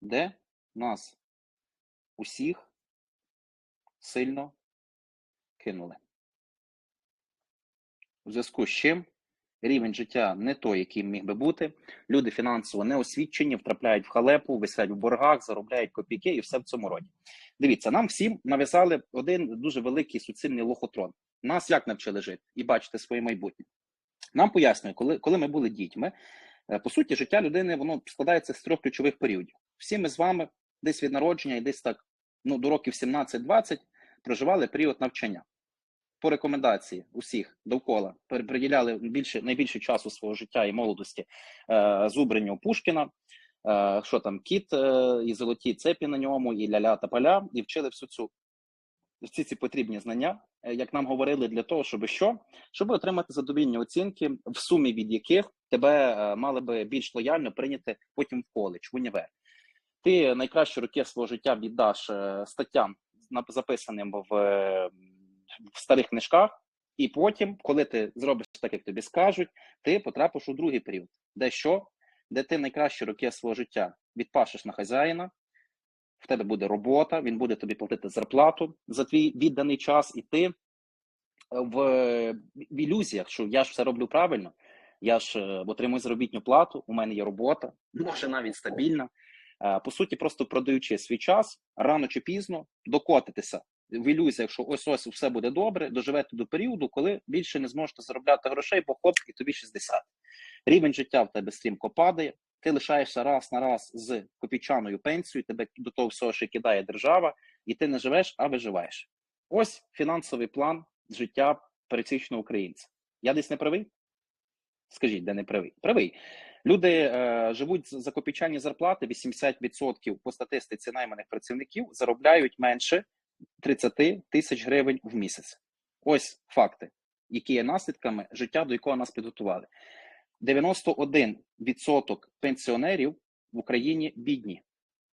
де нас усіх сильно кинули. У зв'язку з чим рівень життя не той, який міг би бути. Люди фінансово не освічені, втрапляють в халепу, висять в боргах, заробляють копійки і все в цьому роді. Дивіться, нам всім нав'язали один дуже великий суцільний лохотрон. Нас як навчили жити і бачити своє майбутнє. Нам пояснюють, коли, коли ми були дітьми, е, по суті, життя людини воно складається з трьох ключових періодів. Всі ми з вами десь від народження і десь так ну, до років 17-20 проживали період навчання. По рекомендації усіх довкола приділяли більше найбільше часу свого життя і молодості е, зубренню Пушкіна, е, що там кіт е, і золоті цепі на ньому, і ля-ля та поля, і вчили всю цю всі ці потрібні знання, е, як нам говорили, для того, щоб що? Щоб отримати задовільні оцінки, в сумі від яких тебе е, мали би більш лояльно прийняти потім в коледж, в універ. Ти найкращі роки свого життя віддаш е, статтям, записаним в, е, в старих книжках, і потім, коли ти зробиш так, як тобі скажуть, ти потрапиш у другий період, де що? Де ти найкращі роки свого життя відпашеш на хазяїна, в тебе буде робота, він буде тобі платити зарплату за твій відданий час, і ти е, в, в ілюзіях, що я ж все роблю правильно, я ж отримую заробітну плату, у мене є робота, може навіть стабільна. Е, По суті, просто продаючи свій час рано чи пізно докотитися в ілюзіях, що ось ось все буде добре, доживете до періоду, коли більше не зможете заробляти грошей, бо хоп, і тобі 60. Рівень життя в тебе стрімко падає. Ти лишаєшся раз на раз з копійчаною пенсією, тебе до того всього ще кидає держава, і ти не живеш, а виживаєш. Ось фінансовий план життя пересічного українця. Я десь не правий? Скажіть, де не правий? Правий. Люди е, живуть за копійчані зарплати. 80% по статистиці найманих працівників заробляють менше 30 тисяч гривень в місяць. Ось факти, які є наслідками життя, до якого нас підготували. 91% пенсіонерів в Україні бідні.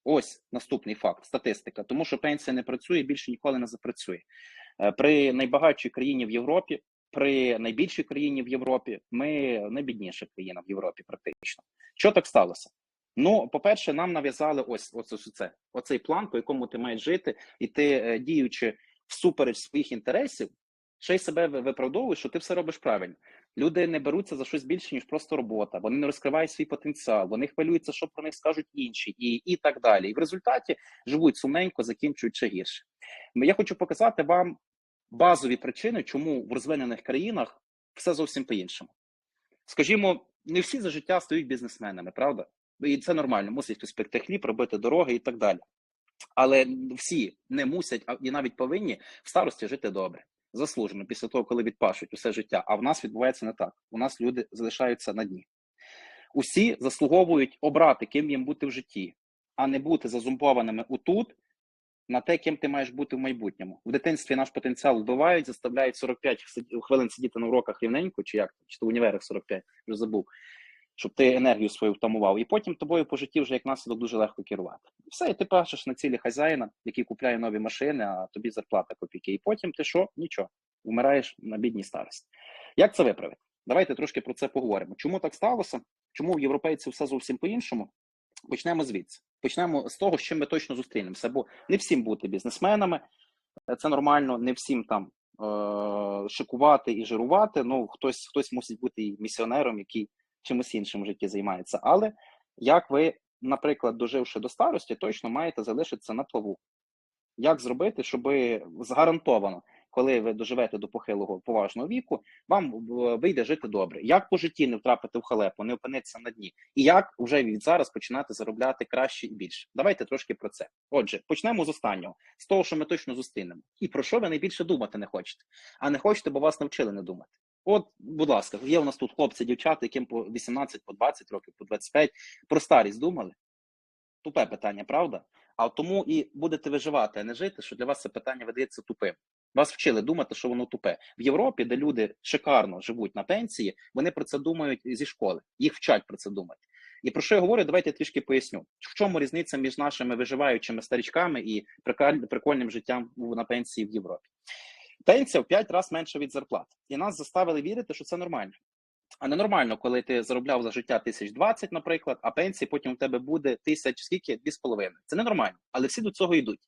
Ось наступний факт, статистика. Тому що пенсія не працює, більше ніколи не запрацює. Е, При найбагатшій країні в Європі, при найбільшій країні в Європі, ми найбідніша країна в Європі, практично. Що так сталося? Ну, по-перше, нам нав'язали ось ось, ось це, оцей план, по якому ти маєш жити, і ти, е, діючи всупереч своїх інтересів, ще й себе виправдовуєш, що ти все робиш правильно. Люди не беруться за щось більше, ніж просто робота. Вони не розкривають свій потенціал, вони хвилюються, що про них скажуть інші, і, і так далі. І в результаті живуть сумненько, ще гірше. Я хочу показати вам базові причини, чому в розвинених країнах все зовсім по-іншому. Скажімо, не всі за життя стають бізнесменами, правда? І це нормально, мусить хтось пекти хліб, робити дороги і так далі. Але всі не мусять і навіть повинні в старості жити добре, заслужено після того, коли відпашуть усе життя. А в нас відбувається не так. У нас люди залишаються на дні. Усі заслуговують обрати, ким їм бути в житті, а не бути зазумпованими отут на те, ким ти маєш бути в майбутньому. В дитинстві наш потенціал вбивають, заставляють 45 хвилин сидіти на уроках рівненько, чи як чи то в універах 45, вже забув, щоб ти енергію свою втамував. І потім тобою по житті вже як наслідок дуже легко керувати. Все, і ти пашеш на цілі хазяїна, який купляє нові машини, а тобі зарплата копійки. І потім ти що? Нічого, вмираєш на бідній старості. Як це виправити? Давайте трошки про це поговоримо. Чому так сталося? Чому в європейців все зовсім по-іншому? Почнемо звідси. Почнемо з того, чим ми точно зустрінемося. Бо не всім бути бізнесменами, це нормально, не всім там е- шикувати і жирувати. Ну, хтось, хтось мусить бути і місіонером, який чимось іншим в житті займається. Але як ви, наприклад, доживши до старості, точно маєте залишитися на плаву. Як зробити, щоб гарантовано, коли ви доживете до похилого поважного віку, вам е, вийде жити добре? Як по житті не втрапити в халепу, не опинитися на дні? І як вже від зараз починати заробляти краще і більше? Давайте трошки про це. Отже, почнемо з останнього, з того, що ми точно зустрінемо. І про що ви найбільше думати не хочете? А не хочете, бо вас навчили не думати. От, будь ласка, є у нас тут хлопці, дівчата, яким по 18, по 20 років, по 25. Про старість думали? Тупе питання, правда? А тому і будете виживати, а не жити, що для вас це питання видається тупим. Вас вчили думати, що воно тупе. В Європі, де люди шикарно живуть на пенсії, вони про це думають зі школи. Їх вчать про це думати. І про що я говорю, давайте я трішки поясню. В чому різниця між нашими виживаючими старічками і прикольним життям на пенсії в Європі? Пенсія в 5 разів менша від зарплат. І нас заставили вірити, що це нормально. А ненормально, коли ти заробляв за життя тисяч двадцять, наприклад, а пенсії потім у тебе буде тисяч скільки? Дві з половиною. Це ненормально, але всі до цього йдуть.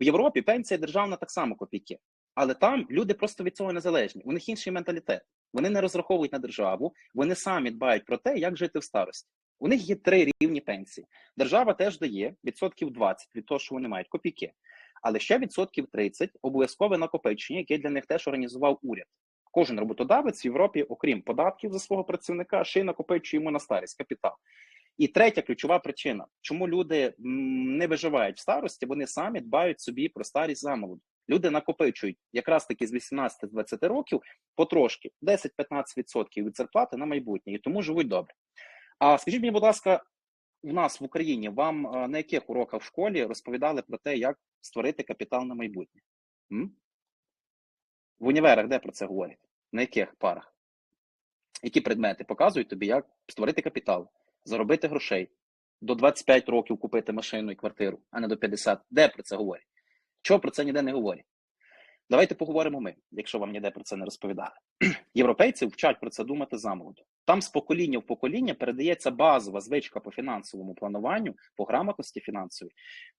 В Європі пенсія державна так само копійки. Але там люди просто від цього незалежні. У них інший менталітет. Вони не розраховують на державу, вони самі дбають про те, як жити в старості. У них є три рівні пенсії. Держава теж дає відсотків 20 від того, що вони мають копійки. Але ще відсотків 30 обов'язкове накопичення, яке для них теж організував уряд. Кожен роботодавець в Європі, окрім податків за свого працівника, ще й накопичує йому на старість капітал. І третя ключова причина, чому люди не виживають в старості, вони самі дбають собі про старість замолоду. Люди накопичують якраз таки з 18-20 років потрошки 10-15% від зарплати на майбутнє, і тому живуть добре. А скажіть мені, будь ласка, в нас в Україні вам на яких уроках в школі розповідали про те, як створити капітал на майбутнє? М? В універах де про це говорять? На яких парах? Які предмети показують тобі, як створити капітал, заробити грошей, до 25 років купити машину і квартиру, а не до 50. Де про це говорять? Чого про це ніде не говорять? Давайте поговоримо ми, якщо вам ніде про це не розповідали. Європейці вчать про це думати замолоду. Там з покоління в покоління передається базова звичка по фінансовому плануванню, по грамотності фінансовій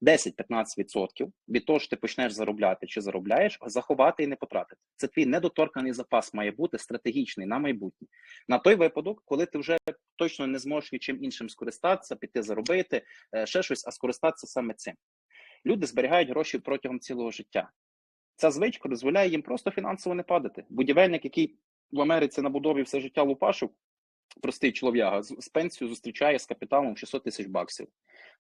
10-15% від того, що ти почнеш заробляти чи заробляєш, заховати і не потратити. Це твій недоторканий запас має бути стратегічний на майбутнє. На той випадок, коли ти вже точно не зможеш нічим іншим скористатися, піти заробити, ще щось, а скористатися саме цим. Люди зберігають гроші протягом цілого життя. Ця звичка дозволяє їм просто фінансово не падати. Будівельник, який в Америці на будові все життя лупашив, простий чолов'яга, з пенсію зустрічає з капіталом 600 тисяч баксів.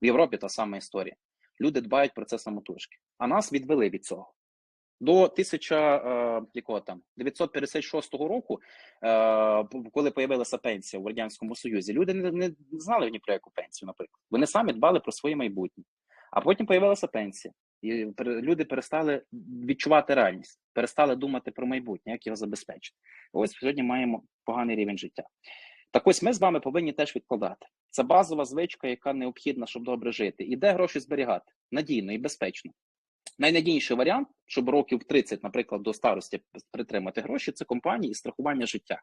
В Європі та сама історія. Люди дбають про це самотужки. А нас відвели від цього. До 1000, е, якого там 956 року, е, коли появилася пенсія в радянському союзі, люди не знали ні про яку пенсію, наприклад. Вони самі дбали про своє майбутнє. А потім появилася пенсія, і люди перестали відчувати реальність, перестали думати про майбутнє, як його забезпечити. Ось сьогодні маємо поганий рівень життя. Так ось ми з вами повинні теж відкладати. Це базова звичка, яка необхідна, щоб добре жити. І де гроші зберігати надійно і безпечно. Найнадійніший варіант, щоб років 30, наприклад, до старості притримати гроші, це компанії і страхування життя,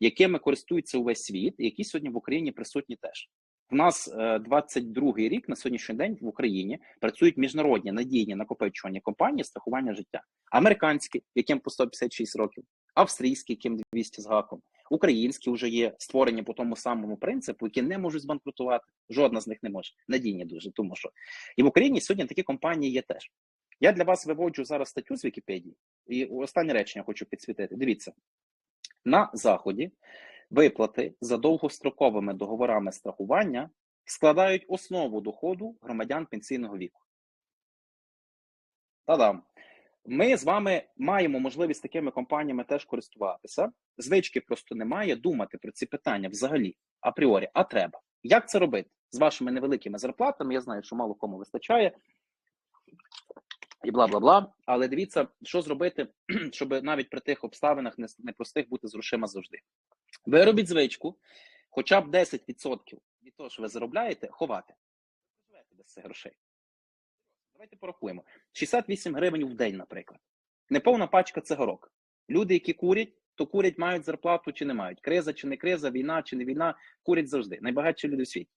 якими користується увесь світ, які сьогодні в Україні присутні теж. У нас 22-й рік на сьогоднішній день в Україні працюють міжнародні надійні накопичувальні компанії страхування життя. Американські, яким по 156 років, австрійські, яким 200 з гаком, українські вже є створені по тому самому принципу, які не можуть збанкрутувати. Жодна з них не може. Надійні дуже, тому що і в Україні сьогодні такі компанії є теж. Я для вас виводжу зараз статтю з Вікіпедії, і останнє речення хочу підсвітити. Дивіться на заході. Виплати за довгостроковими договорами страхування складають основу доходу громадян пенсійного віку. Та-дам! Ми з вами маємо можливість такими компаніями теж користуватися. Звички просто немає думати про ці питання взагалі апріорі, а треба. Як це робити? З вашими невеликими зарплатами? Я знаю, що мало кому вистачає. І бла бла бла. Але дивіться, що зробити, щоб навіть при тих обставинах непростих бути з грошима завжди. Ви робіть звичку, хоча б 10% від того, що ви заробляєте, ховати. Живете без цих грошей. Давайте порахуємо. 68 гривень в день, наприклад. Неповна пачка цигарок. Люди, які курять, то курять, мають зарплату чи не мають. Криза чи не криза, війна чи не війна, курять завжди. Найбагатші люди в світі.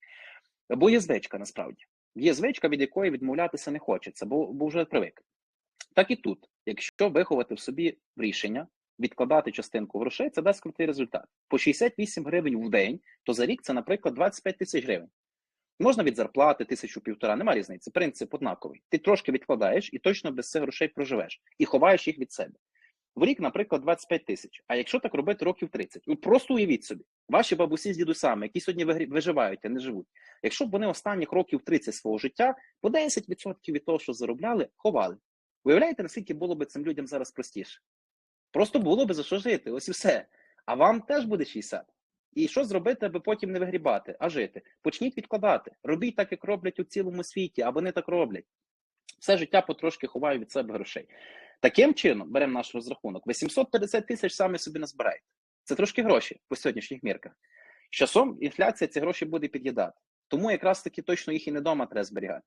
Бо є звичка насправді. Є звичка, від якої відмовлятися не хочеться, бо, бо вже привик. Так і тут, якщо виховати в собі рішення, відкладати частинку грошей, це дасть крутий результат. По 68 гривень в день, то за рік це, наприклад, 25 тисяч гривень. Можна від зарплати, тисячу півтора, немає різниці. Принцип однаковий. Ти трошки відкладаєш і точно без цих грошей проживеш і ховаєш їх від себе. В рік, наприклад, 25 тисяч. А якщо так робити років 30, ну просто уявіть собі, ваші бабусі з дідусами, які сьогодні виживають, а не живуть. Якщо б вони останніх років 30 свого життя по 10% від того, що заробляли, ховали. Виявляєте, наскільки було б цим людям зараз простіше? Просто було би за що жити, ось і все. А вам теж буде 60. І що зробити, аби потім не вигрібати, а жити? Почніть відкладати. Робіть так, як роблять у цілому світі, а вони так роблять. Все життя потрошки ховаю від себе грошей. Таким чином, беремо наш розрахунок, 850 тисяч самі собі назбираєте. Це трошки гроші по сьогоднішніх мірках. З часом інфляція ці гроші буде під'їдати. Тому якраз таки точно їх і не вдома треба зберігати.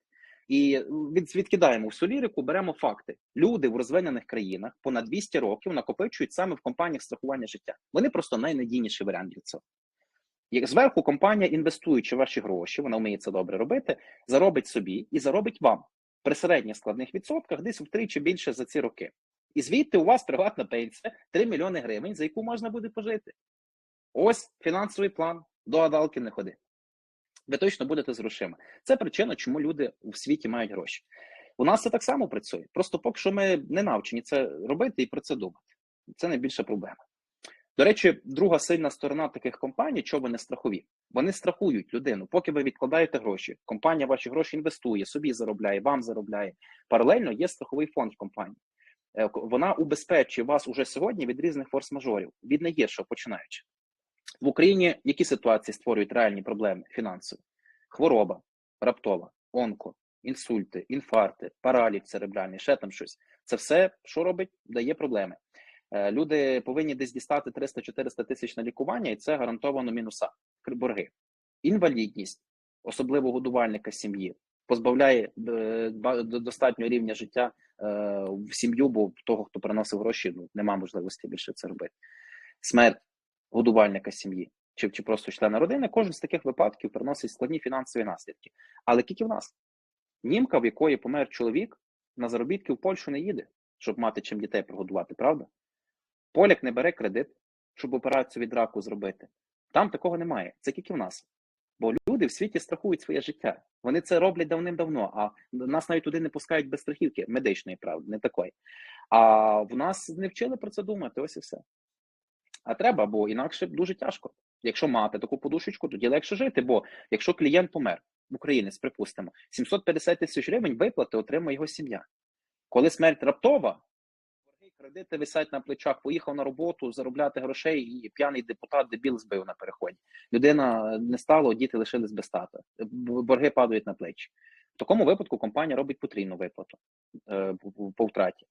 І від, відкидаємо всю лірику, беремо факти. Люди в розвинених країнах понад 200 років накопичують саме в компаніях страхування життя. Вони просто найнадійніший варіант для цього. Як зверху компанія, інвестуючи ваші гроші, вона вміє це добре робити, заробить собі і заробить вам при середніх складних відсотках десь втричі більше за ці роки. І звідти у вас приватна пенсія 3 мільйони гривень, за яку можна буде пожити. Ось фінансовий план. До гадалки не ходи. Ви точно будете з грошима. Це причина, чому люди в світі мають гроші. У нас це так само працює. Просто поки що ми не навчені це робити і про це думати. Це найбільша проблема. До речі, друга сильна сторона таких компаній, що вони страхові. Вони страхують людину, поки ви відкладаєте гроші. Компанія ваші гроші інвестує, собі заробляє, вам заробляє. Паралельно є страховий фонд в компанії. Е, Вона убезпечує вас уже сьогодні від різних форс-мажорів, від найгіршого починаючи. В Україні які ситуації створюють реальні проблеми фінансові? Хвороба, раптова, онко, інсульти, інфаркти, параліч церебральний, ще там щось. Це все, що робить, дає проблеми. Е, Люди повинні десь дістати 300-400 тисяч на лікування, і це гарантовано мінуса, борги. Інвалідність, особливо годувальника сім'ї, позбавляє е, достатнього рівня життя е, в сім'ю, бо того, хто приносив гроші, ну нема можливості більше це робити. Смерть годувальника сім'ї чи, чи просто члена родини, кожен з таких випадків приносить складні фінансові наслідки. Але тільки в нас. Німка, в якої помер чоловік, на заробітки в Польщу не їде, щоб мати чим дітей прогодувати, правда? Поляк не бере кредит, щоб операцію від раку зробити. Там такого немає. Це тільки в нас. Бо люди в світі страхують своє життя. Вони це роблять давним-давно, а нас навіть туди не пускають без страхівки медичної, правда, не такої. А в нас не вчили про це думати, ось і все. А треба, бо інакше дуже тяжко. Якщо мати таку подушечку, тоді легше жити. Бо якщо клієнт помер, українець, припустимо, 750 тисяч гривень виплати отримує його сім'я. Коли смерть раптова, кредити висять на плечах, поїхав на роботу заробляти грошей, і п'яний депутат дебіл збив на переході. Людина не стало, діти лишились без тата. Борги падають на плечі. В такому випадку компанія робить потрійну виплату е, по втраті.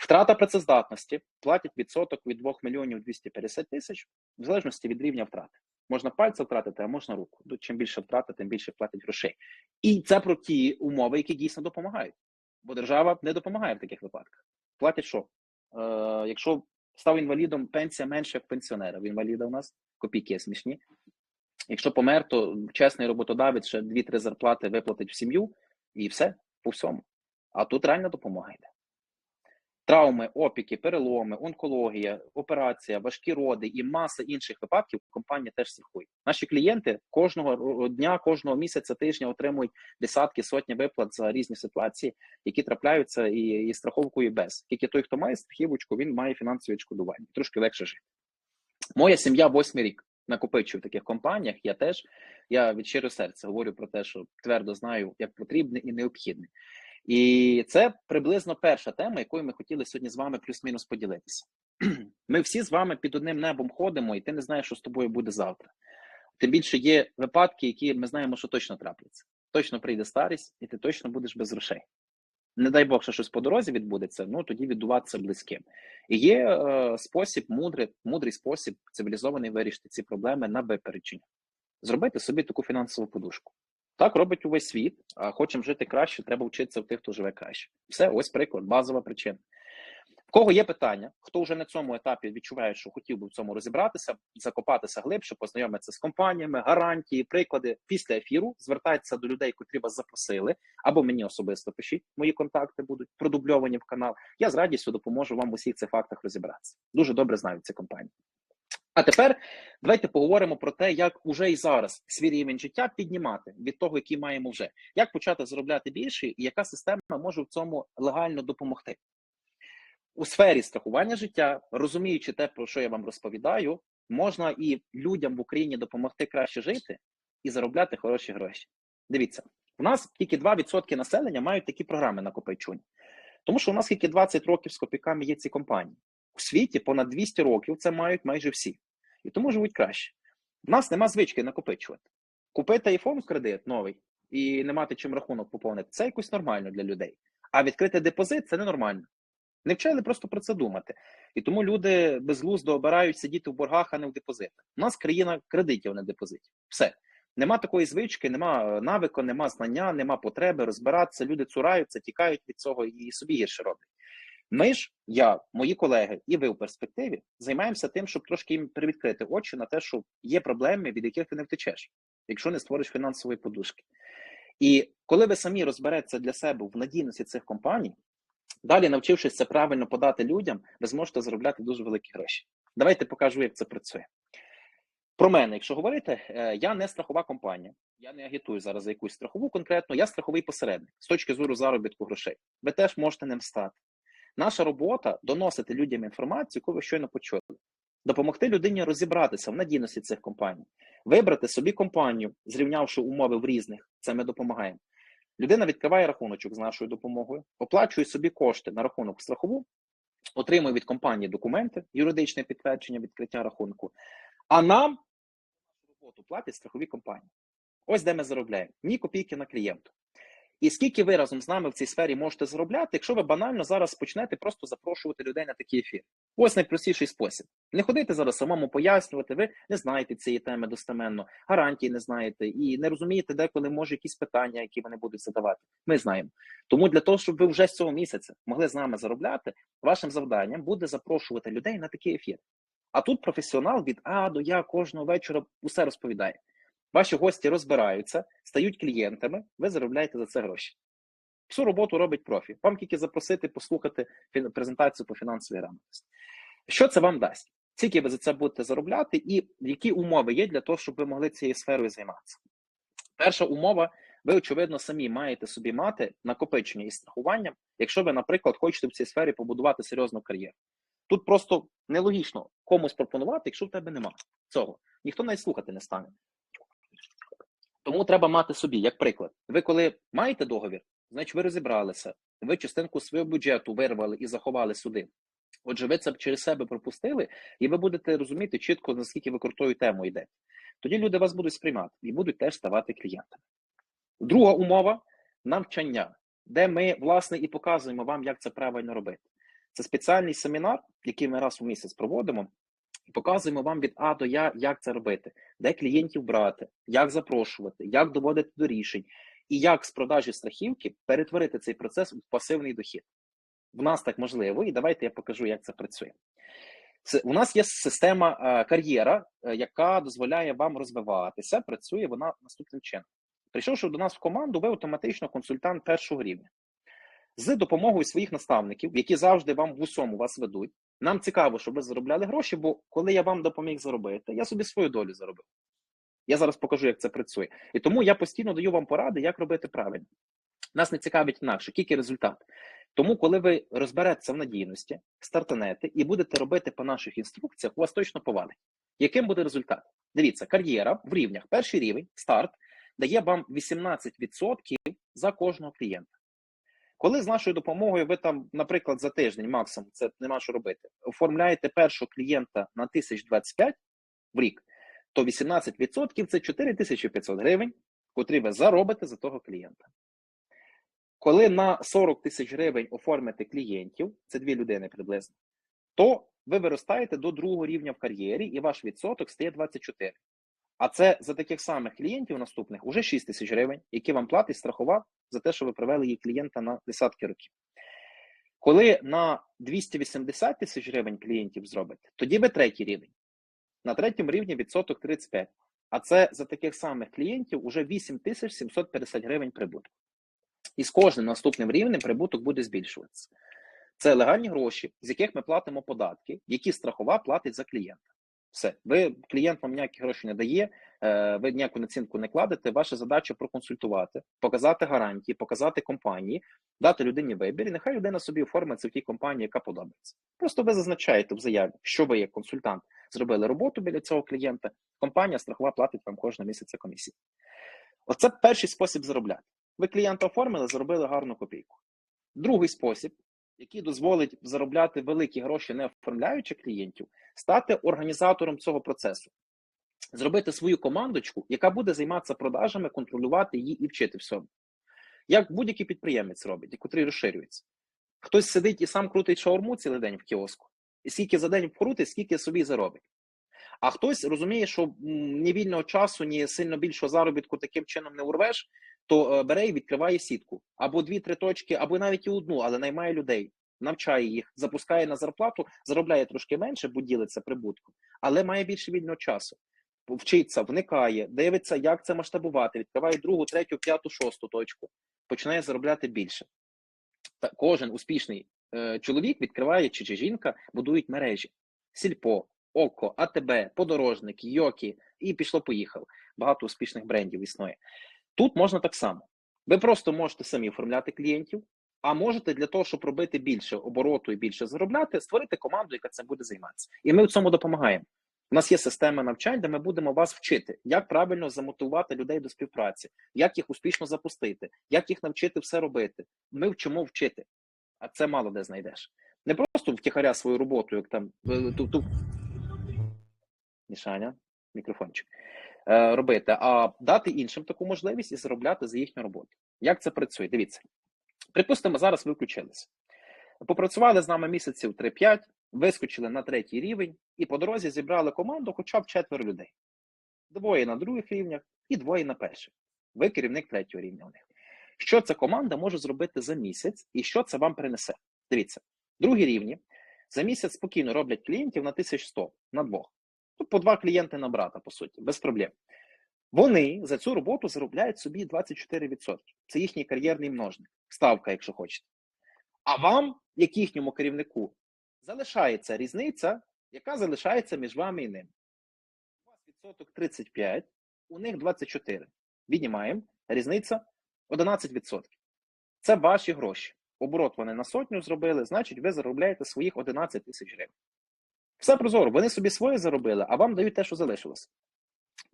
Втрата працездатності платять відсоток від 2 мільйонів 250 тисяч, в залежності від рівня втрати. Можна пальця втратити, а можна руку. Ну, Чим більше втрати, тим більше платять грошей. І це про ті умови, які дійсно допомагають. Бо держава не допомагає в таких випадках. Платять що? Е, якщо став інвалідом, пенсія менше, як пенсіонера. В інваліда у нас копійки смішні. Якщо помер, то чесний роботодавець ще 2-3 зарплати виплатить в сім'ю і все по всьому. А тут реальна допомога йде. Травми, опіки, переломи, онкологія, операція, важкі роди і маса інших випадків компанія теж страхує. Наші клієнти кожного дня, кожного місяця, тижня отримують десятки, сотні виплат за різні ситуації, які трапляються і, і страховкою без. Тільки той, хто має страхівочку, він має фінансове відшкодування. Трошки легше жити. Моя сім'я восьмий рік накопичує в таких компаніях. Я теж я від щиро серця говорю про те, що твердо знаю, як потрібне і необхідне. І це приблизно перша тема, якою ми хотіли сьогодні з вами плюс-мінус поділитися. Ми всі з вами під одним небом ходимо, і ти не знаєш, що з тобою буде завтра. Тим більше є випадки, які ми знаємо, що точно трапляться. Точно прийде старість, і ти точно будеш без грошей. Не дай Бог, що щось по дорозі відбудеться, ну тоді віддуватися близьким. І є е, спосіб, мудрий, мудрий спосіб цивілізований вирішити ці проблеми на випередження. Зробити собі таку фінансову подушку. Так робить увесь світ. А хочемо жити краще, треба вчитися в тих, хто живе краще. Все, ось приклад, базова причина. В кого є питання, хто вже на цьому етапі відчуває, що хотів би в цьому розібратися, закопатися глибше, познайомитися з компаніями, гарантії, приклади після ефіру, звертайтеся до людей, котрі вас запросили, або мені особисто пишіть. Мої контакти будуть продубльовані в канал. Я з радістю допоможу вам в усіх цих фактах розібратися. Дуже добре знаю ці компанії. А тепер давайте поговоримо про те, як уже і зараз свій рівень життя піднімати від того, який маємо вже, як почати заробляти більше, і яка система може в цьому легально допомогти у сфері страхування життя, розуміючи те, про що я вам розповідаю, можна і людям в Україні допомогти краще жити і заробляти хороші гроші. Дивіться, у нас тільки 2% населення мають такі програми накопичення, тому що у нас тільки 20 років з копійками є ці компанії. У світі понад 200 років це мають майже всі, і тому живуть краще. У нас нема звички накопичувати. Купити айфон в кредит новий і не мати чим рахунок поповнити це якось нормально для людей. А відкрити депозит це ненормально. Не вчили просто про це думати. І тому люди безглуздо обирають сидіти в боргах, а не в депозитах. У нас країна кредитів, а не депозитів. Все. Нема такої звички, нема е, навику, нема знання, нема потреби розбиратися. Люди цураються, тікають від цього і собі гірше роблять. Ми ж, я, мої колеги, і ви в перспективі займаємося тим, щоб трошки їм привідкрити очі на те, що є проблеми, від яких ти не втечеш, якщо не створиш фінансової подушки. І коли ви самі розберетеся для себе в надійності цих компаній, далі навчившись це правильно подати людям, ви зможете заробляти дуже великі гроші. Давайте покажу, як це працює. Про мене, якщо говорити, е, я не страхова компанія. Я не агітую зараз за якусь страхову конкретно, я страховий посередник з точки зору заробітку грошей. Ви теж можете ним стати. Наша робота доносити людям інформацію, яку ви щойно почули, допомогти людині розібратися в надійності цих компаній, вибрати собі компанію, зрівнявши умови в різних. Це ми допомагаємо. Людина відкриває рахуночок з нашою допомогою, оплачує собі кошти на рахунок страхову, отримує від компанії документи, юридичне підтвердження відкриття рахунку. А нам роботу платять страхові компанії. Ось де ми заробляємо ні копійки на клієнту. І скільки ви разом з нами в цій сфері можете заробляти, якщо ви банально зараз почнете просто запрошувати людей на такі ефіри? Ось найпростіший спосіб. Не ходити зараз самому пояснювати, ви не знаєте цієї теми достеменно, гарантії не знаєте і не розумієте, деколи може якісь питання, які вони будуть задавати. Ми знаємо. Тому для того, щоб ви вже з цього місяця могли з нами заробляти, вашим завданням буде запрошувати людей на такі ефіри. А тут професіонал від А до Я кожного вечора усе розповідає. Ваші гості розбираються, стають клієнтами, ви заробляєте за це гроші. Всю роботу робить профі. Вам тільки запросити, послухати презентацію по фінансовій грамотності. Що це вам дасть? Скільки ви за це будете заробляти, і які умови є для того, щоб ви могли цією сферою займатися? Перша умова, ви, очевидно, самі маєте собі мати накопичення і страхування, якщо ви, наприклад, хочете в цій сфері побудувати серйозну кар'єру. Тут просто нелогічно комусь пропонувати, якщо в тебе немає цього. Ніхто навіть слухати не стане. Тому треба мати собі, як приклад, ви коли маєте договір, значить ви розібралися, ви частинку свого бюджету вирвали і заховали сюди. Отже, ви це через себе пропустили, і ви будете розуміти чітко, наскільки ви крутою темою йде. Тоді люди вас будуть сприймати і будуть теж ставати клієнтами. Друга умова навчання, де ми, власне, і показуємо вам, як це правильно робити. Це спеціальний семінар, який ми раз у місяць проводимо, показуємо вам від А до Я, як це робити, де клієнтів брати, як запрошувати, як доводити до рішень, і як з продажі страхівки перетворити цей процес в пасивний дохід. В нас так можливо, і давайте я покажу, як це працює. У нас є система е, кар'єра, е, яка дозволяє вам розвиватися. Працює вона наступним чином. Прийшовши до нас в команду, ви автоматично консультант першого рівня. З допомогою своїх наставників, які завжди вам в усьому вас ведуть. Нам цікаво, щоб ви заробляли гроші, бо коли я вам допоміг заробити, я собі свою долю заробив. Я зараз покажу, як це працює. І тому я постійно даю вам поради, як робити правильно. Нас не цікавить інакше, який результат. Тому, коли ви розберетеся в надійності, стартанете і будете робити по наших інструкціях, у вас точно повалить. Яким буде результат? Дивіться, кар'єра в рівнях. Перший рівень, старт, дає вам 18% за кожного клієнта. Коли з нашою допомогою ви там, наприклад, за тиждень максимум це нема що робити, оформляєте першого клієнта на 1025 в рік, то 18% це 4500 гривень, котрі ви заробите за того клієнта. Коли на 40 тисяч гривень оформите клієнтів, це дві людини приблизно, то ви виростаєте до другого рівня в кар'єрі, і ваш відсоток стає 24. А це за таких самих клієнтів наступних уже 6 тисяч гривень, які вам платить страхова за те, що ви привели її клієнта на десятки років. Коли на 280 тисяч гривень клієнтів зробите, тоді ви третій рівень. На третьому рівні відсоток 35. А це за таких самих клієнтів уже 8750 гривень прибутку. І з кожним наступним рівнем прибуток буде збільшуватися. Це легальні гроші, з яких ми платимо податки, які страхова платить за клієнта. Все, ви клієнт вам ніякі гроші не дає, е, ви ніяку націнку не кладете. Ваша задача проконсультувати, показати гарантії, показати компанії, дати людині вибір, і нехай людина собі оформиться в тій компанії, яка подобається. Просто ви зазначаєте в заяві, що ви як консультант зробили роботу біля цього клієнта. Компанія страхова платить вам кожного місяця комісії. Оце перший спосіб заробляти. Ви клієнта оформили, заробили гарну копійку. Другий спосіб який дозволить заробляти великі гроші, не оформляючи клієнтів, стати організатором цього процесу, зробити свою командочку, яка буде займатися продажами, контролювати її і вчити всьому. Як будь-який підприємець робить, котрий розширюється. Хтось сидить і сам крутить шаурму цілий день в кіоску, і скільки за день вкрутить, скільки собі заробить. А хтось розуміє, що ні вільного часу, ні сильно більшого заробітку таким чином не урвеш, то е, бере і відкриває сітку або дві-три точки, або навіть і одну, але наймає людей, навчає їх, запускає на зарплату, заробляє трошки менше, бо ділиться прибутком, але має більше вільного часу. Вчиться, вникає, дивиться, як це масштабувати, відкриває другу, третю, п'яту, шосту точку, починає заробляти більше. Та кожен успішний е, чоловік відкриває чи, чи жінка будують мережі: Сільпо, Око, АТБ, Подорожник, Йокі, і пішло-поїхало. Багато успішних брендів існує. Тут можна так само. Ви просто можете самі оформляти клієнтів, а можете для того, щоб робити більше обороту і більше заробляти, створити команду, яка цим буде займатися. І ми в цьому допомагаємо. У нас є система навчань, де ми будемо вас вчити, як правильно замотивувати людей до співпраці, як їх успішно запустити, як їх навчити все робити. Ми вчимо вчити, а це мало де знайдеш. Не просто втіхаря свою роботу, як там е, ту, ту... Мішаня, мікрофончик. Е, робити, а дати іншим таку можливість і заробляти за їхню роботу. Як це працює? Дивіться. Припустимо, зараз ви включилися. Попрацювали з нами місяців 3-5, вискочили на третій рівень і по дорозі зібрали команду хоча б четверо людей. Двоє на других рівнях і двоє на перших. Ви керівник третього рівня у них. Що ця команда може зробити за місяць і що це вам принесе? Дивіться, другі рівні за місяць спокійно роблять клієнтів на 1100 на двох. Тут по два клієнти на брата, по суті, без проблем. Вони за цю роботу заробляють собі 24%. Це їхній кар'єрний множник, ставка, якщо хочете. А вам, як їхньому керівнику, залишається різниця, яка залишається між вами і ним. У вас відсоток 35, у них 24. Віднімаємо. Різниця 11%. Це ваші гроші. Оборот вони на сотню зробили, значить, ви заробляєте своїх 11 тисяч гривень. Все прозоро, вони собі своє заробили, а вам дають те, що залишилося.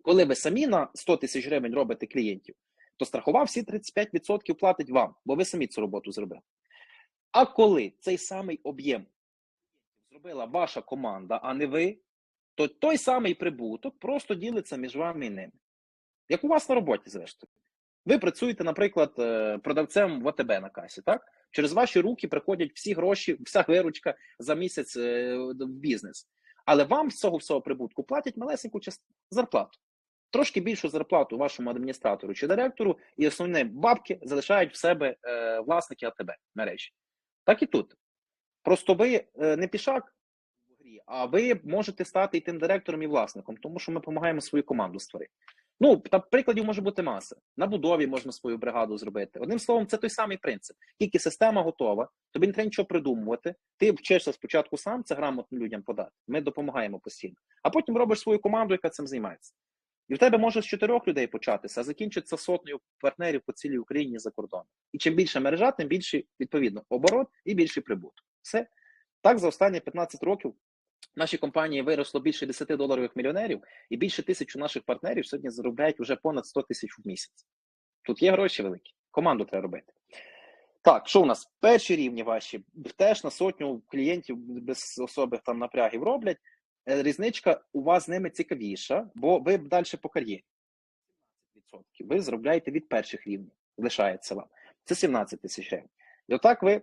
Коли ви самі на 100 тисяч гривень робите клієнтів, то страхова всі 35% платить вам, бо ви самі цю роботу зробили. А коли цей самий об'єм зробила ваша команда, а не ви, то той самий прибуток просто ділиться між вами і ними. Як у вас на роботі, зрештою. Ви працюєте, наприклад, е, продавцем в АТБ на касі, так? Через ваші руки приходять всі гроші, вся виручка за місяць е, в бізнес. Але вам з цього всього прибутку платять малесеньку зарплату. Трошки більшу зарплату вашому адміністратору чи директору, і основні бабки залишають в себе е, власники АТБ мережі. Так і тут. Просто ви е, не пішак в грі, а ви можете стати і тим директором і власником, тому що ми допомагаємо свою команду створити. Ну, та прикладів може бути маса. На будові можна свою бригаду зробити. Одним словом, це той самий принцип. Тільки система готова, тобі не треба нічого придумувати. Ти вчишся спочатку сам це грамотно людям подати. Ми допомагаємо постійно. А потім робиш свою команду, яка цим займається. І в тебе може з чотирьох людей початися, а закінчиться сотнею партнерів по цілій Україні за кордоном. І чим більше мережа, тим більший, відповідно, оборот і більший прибуток. Все. Так, за останні 15 років нашій компанії виросло більше 10 доларових мільйонерів, і більше тисячу наших партнерів сьогодні заробляють вже понад 100 тисяч в місяць. Тут є гроші великі. Команду треба робити. Так, що у нас? Перші рівні ваші теж на сотню клієнтів без особих там напрягів роблять. Е, Різничка у вас з ними цікавіша, бо ви далі по кар'єрі. 17% ви заробляєте від перших рівнів, лишається вам. Це 17 тисяч гривень. І отак ви на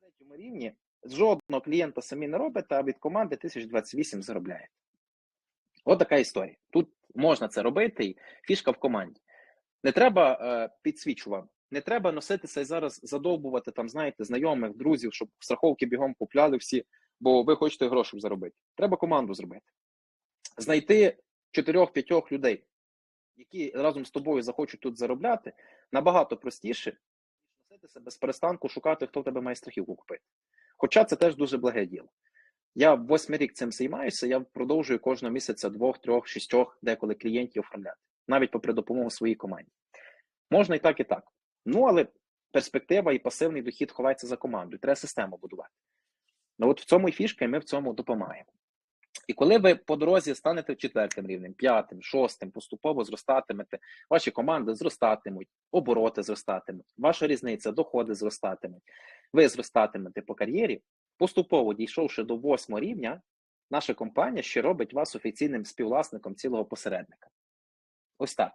третьому рівні жодного клієнта самі не робите, а від команди 1028 заробляєте. От така історія. Тут можна це робити, і фішка в команді. Не треба е, підсвічу вам, не треба носитися і зараз задовбувати там, знаєте, знайомих, друзів, щоб страховки бігом купляли всі, бо ви хочете грошей заробити. Треба команду зробити. Знайти 4-5 людей, які разом з тобою захочуть тут заробляти, набагато простіше, ніж носитися без перестанку, шукати, хто в тебе має страхівку купити. Хоча це теж дуже благе діло. Я восьмий рік цим займаюся, я продовжую кожного місяця двох, трьох, шістьох, деколи клієнтів оформляти, навіть попри допомогу своїй команді. Можна і так, і так. Ну, але перспектива і пасивний дохід ховається за командою. Треба систему будувати. Ну от в цьому і фішка, і ми в цьому допомагаємо. І коли ви по дорозі станете четвертим рівнем, п'ятим, шостим, поступово зростатимете, ваші команди зростатимуть, обороти зростатимуть, ваша різниця, доходи зростатимуть, ви зростатимете по кар'єрі, поступово дійшовши до восьмого рівня, наша компанія ще робить вас офіційним співвласником цілого посередника. Ось так.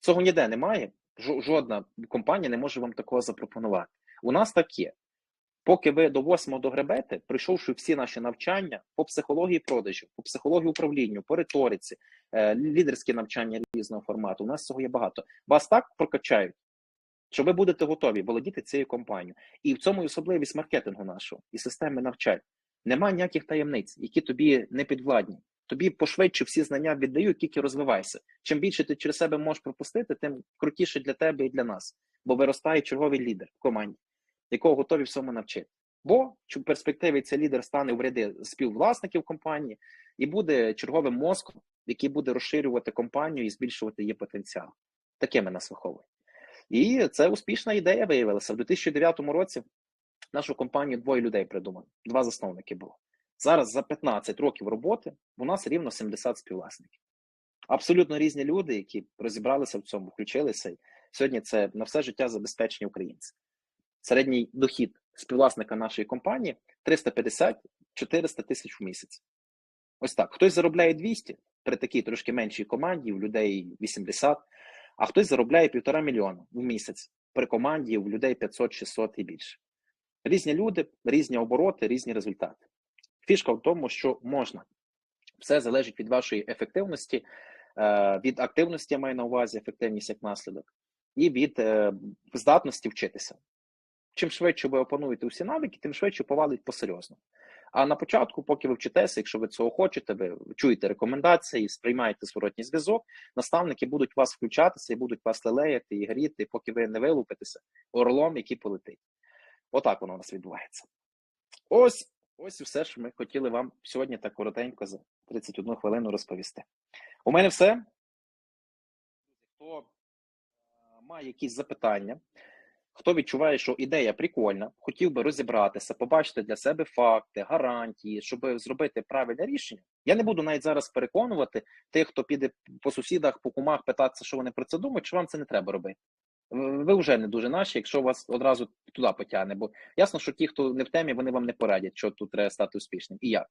Цього ніде немає. Жодна компанія не може вам такого запропонувати. У нас так є. Поки ви до восьмого догребете, пройшовши всі наші навчання по психології продажів, по психології управлінню, по риториці, е, лідерські навчання різного формату. У нас цього є багато. Вас так прокачають, що ви будете готові володіти цією компанією. І в цьому і особливість маркетингу нашого і системи навчань. Нема ніяких таємниць, які тобі не підвладні. Тобі пошвидше всі знання віддають, тільки розвивайся. Чим більше ти через себе можеш пропустити, тим крутіше для тебе і для нас. Бо виростає черговий лідер в команді, якого готові всьому навчити. Бо в перспективі цей лідер стане в ряди співвласників компанії і буде черговим мозком, який буде розширювати компанію і збільшувати її потенціал. Такими нас виховує. І це успішна ідея виявилася. В 2009 році нашу компанію двоє людей придумали, два засновники було. Зараз за 15 років роботи у нас рівно 70 співвласників. Абсолютно різні люди, які розібралися в цьому, включилися. Сьогодні це на все життя забезпечені українці. Середній дохід співвласника нашої компанії 350-400 тисяч в місяць. Ось так. Хтось заробляє 200 при такій трошки меншій команді, у людей 80, а хтось заробляє півтора мільйона в місяць при команді у людей 500-600 і більше. Різні люди, різні обороти, різні результати. Фішка в тому, що можна. Все залежить від вашої ефективності, е, від активності я маю на увазі, ефективність як наслідок, і від е, здатності вчитися. Чим швидше ви опануєте усі навики, тим швидше повалить посерйозно. А на початку, поки ви вчитеся, якщо ви цього хочете, ви чуєте рекомендації, сприймаєте зворотній зв'язок, наставники будуть вас включатися і будуть вас лелеяти і гріти, поки ви не вилупитеся орлом, який полетить. Отак воно у нас відбувається. Ось ось все, що ми хотіли вам сьогодні так коротенько за 31 хвилину розповісти. У мене все. Хто має якісь запитання, хто відчуває, що ідея прикольна, хотів би розібратися, побачити для себе факти, гарантії, щоб зробити правильне рішення. Я не буду навіть зараз переконувати тих, хто піде по сусідах, по кумах, питатися, що вони про це думають, що вам це не треба робити. Ви вже не дуже наші, якщо вас одразу туди потягне. Бо ясно, що ті, хто не в темі, вони вам не порадять, що тут треба стати успішним і як.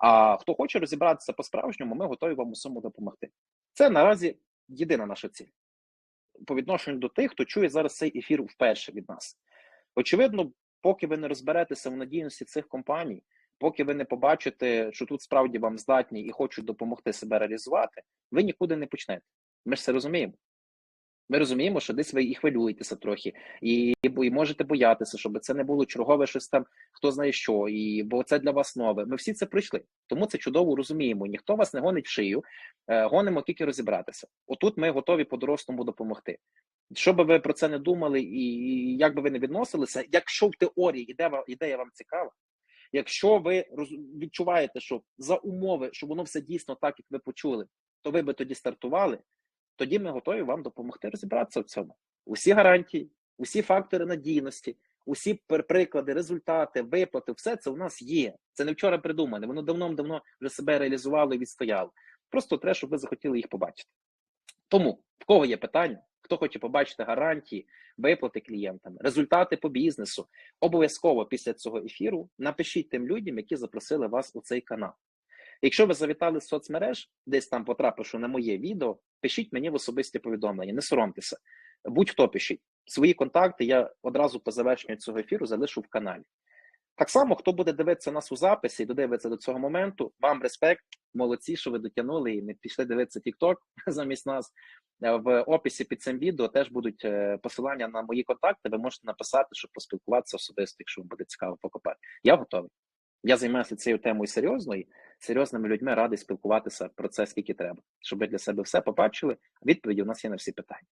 А хто хоче розібратися по-справжньому, ми готові вам усьому допомогти. Це наразі єдина наша ціль по відношенню до тих, хто чує зараз цей ефір вперше від нас. Очевидно, поки ви не розберетеся в надійності цих компаній, поки ви не побачите, що тут справді вам здатні і хочуть допомогти себе реалізувати, ви нікуди не почнете. Ми ж це розуміємо. Ми розуміємо, що десь ви і хвилюєтеся трохи, і і можете боятися, щоб це не було чергове щось там, хто знає що, і бо це для вас нове. Ми всі це пройшли, тому це чудово розуміємо. Ніхто вас не гонить в шию, е, гонимо тільки розібратися. Отут ми готові по-дорослому допомогти. Що би ви про це не думали, і як би ви не відносилися, якщо в теорії ідея, ідея вам цікава, якщо ви відчуваєте, що за умови, що воно все дійсно так, як ви почули, то ви би тоді стартували тоді ми готові вам допомогти розібратися в цьому. Усі гарантії, усі фактори надійності, усі приклади, результати, виплати, все це у нас є. Це не вчора придумане. Воно давно-давно вже себе реалізувало і відстояло. Просто треба, щоб ви захотіли їх побачити. Тому в кого є питання, хто хоче побачити гарантії, виплати клієнтам, результати по бізнесу, обов'язково після цього ефіру напишіть тим людям, які запросили вас у цей канал. Якщо ви завітали з соцмереж, десь там потрапивши на моє відео, пишіть мені в особисті повідомлення, не соромтеся. Будь-хто пишіть. Свої контакти я одразу по завершенню цього ефіру залишу в каналі. Так само, хто буде дивитися нас у записі і додивиться до цього моменту, вам респект, молодці, що ви дотягнули і не пішли дивитися TikTok замість нас. Е, в описі під цим відео теж будуть е, посилання на мої контакти. Ви можете написати, щоб поспілкуватися особисто, якщо вам буде цікаво покопати. Я готовий. Я займаюся цією темою серйозно і серйозними людьми радий спілкуватися про це скільки треба, щоб ви для себе все побачили. Відповіді у нас є на всі питання.